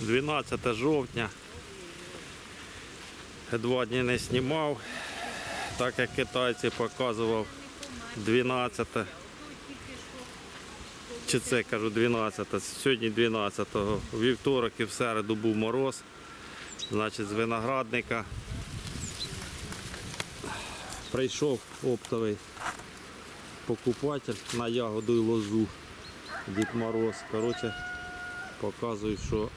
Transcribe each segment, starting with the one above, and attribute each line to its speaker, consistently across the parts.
Speaker 1: 12 жовтня. Два дні не знімав, так як китайці показував 12. Чи це кажу 12, сьогодні 12. У вівторок і в середу був мороз. Значить, з виноградника прийшов оптовий покупатель на ягоду і лозу. Дід Мороз. Коротше, показують, що,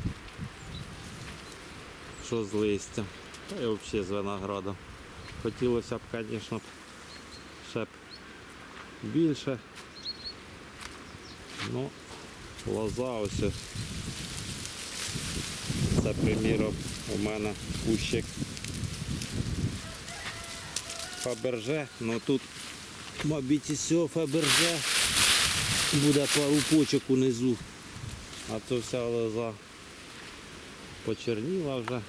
Speaker 1: що з листям. Та й взагалі з виноградом. Хотілося б, звісно, ще б більше. Ну, лоза ось. Це, приміром, у мене кущик Фаберже, ну тут, мабуть, із цього Фаберже буде пару почок унизу. А то вся лоза почерніла вже.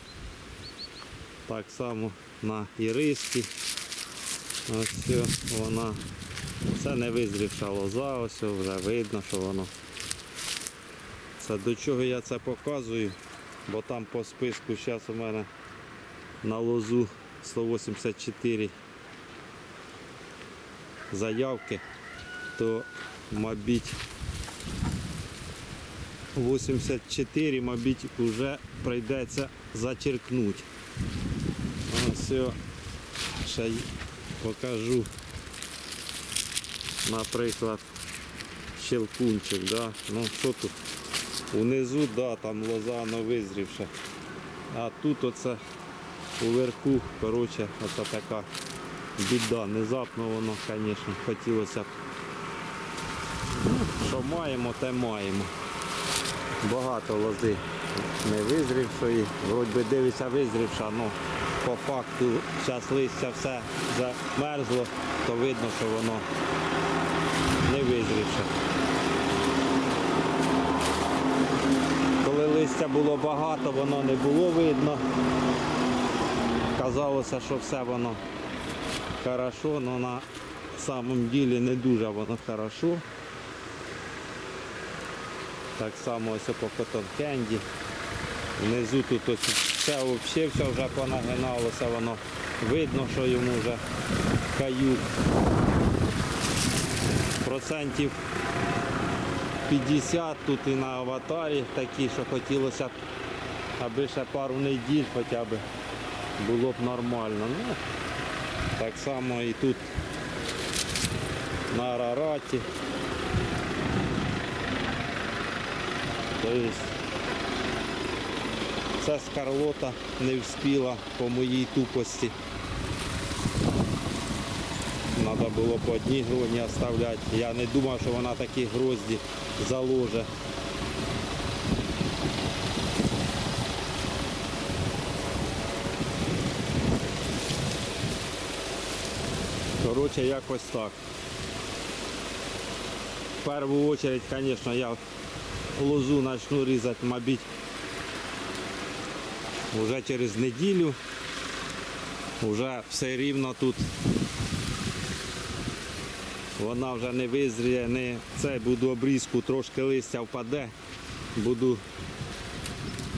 Speaker 1: Так само на іриски. Ось вона. Це не визрівша лоза, ось вже видно, що воно. Це до чого я це показую, бо там по списку зараз у мене на лозу 184 заявки, то мабуть 84, мабуть, вже прийдеться зачеркнути. Все. Ще покажу, наприклад, щелкунчик, да? Ну що тут? Унизу, да, там лоза не визрівша. А тут оце уверху, коротше, оце така біда. Внезапно воно, звісно, хотілося б. Ну, що маємо, те маємо. Багато лози не визрівшої. Вроді би дивиться визрівша, ну по факту зараз листя все замерзло, то видно, що воно не визрівше. Коли листя було багато, воно не було видно. Казалося, що все воно хорошо, але на самом ділі не дуже воно хорошо. Так само ось по Cotton. Внизу тут ось все взагалі все вже понагиналося, воно видно, що йому вже каюк. Процентів 50 тут і на аватарі такі, що хотілося б, аби ще пару неділь хоча б було б нормально. Ну, так само і тут на Арараті. Тобто ця скарлота не вспіла по моїй тупості. Треба було по одній гроні оставляти. Я не думав, що вона такі грозді заложе. Коротше, якось так. В першу чергу, звісно, я лозу почну різати, мабуть, вже через неділю. Вже все рівно тут. Вона вже не визріє, не це буду обрізку, трошки листя впаде, буду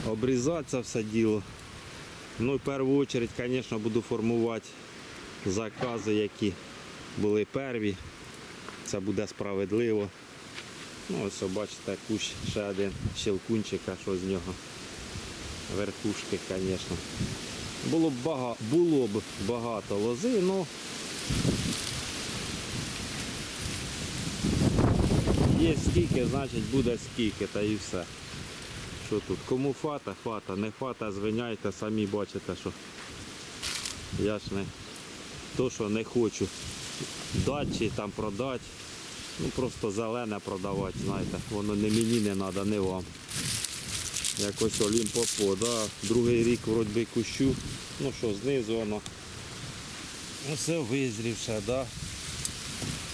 Speaker 1: обрізати це все діло. Ну і в першу чергу, звісно, буду формувати закази, які були перві. Це буде справедливо. Ну, ось бачите, кущ ще один щелкунчик, а що з нього. Верхушки, звісно. Було б багато, було б багато лози, але є скільки, значить буде скільки, та і все. Що тут? Кому фата, фата, не фата, звиняйте, самі бачите, що я ж не то, що не хочу дати чи там продати. Ну просто зелене продавати, знаєте, воно не мені не треба, не вам. Якось Олімпопо, да. другий рік вроді кущу. Ну що, знизу воно. Все визрівше, да.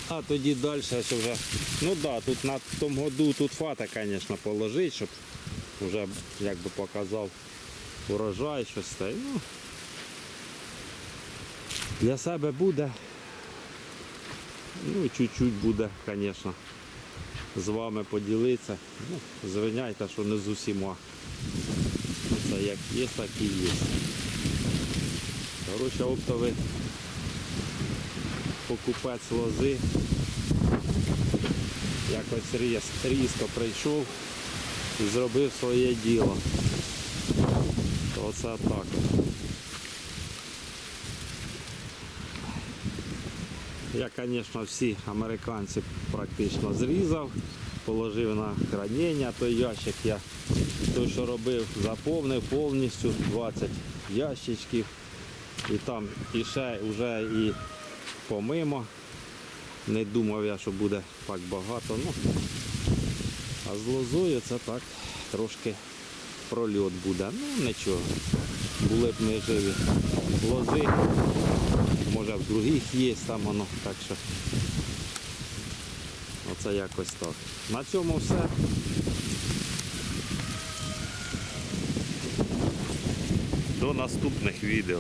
Speaker 1: А тоді далі що вже. Ну да, тут на тому году тут фата, звісно, положити, щоб вже як би показав урожай, щось те. Ну, для себе буде. Ну чуть-чуть буде, звісно, з вами поділитися. Ну, звиняйте, що не з усіма. Це як є, так і є. Коротше, оптовий покупець лози. Якось різ, різко прийшов і зробив своє діло. Оце так. Я, звісно, всі американці практично зрізав, положив на хранення той ящик. Я той, що робив, заповнив повністю 20 ящичків. І там і ще вже і помимо. Не думав я, що буде так багато. Ну, а з лозою це так трошки прольот буде. Ну нічого. Були б ми живі. Лози. Може в других є там воно. Так що оце якось так. На цьому все. До наступних відео.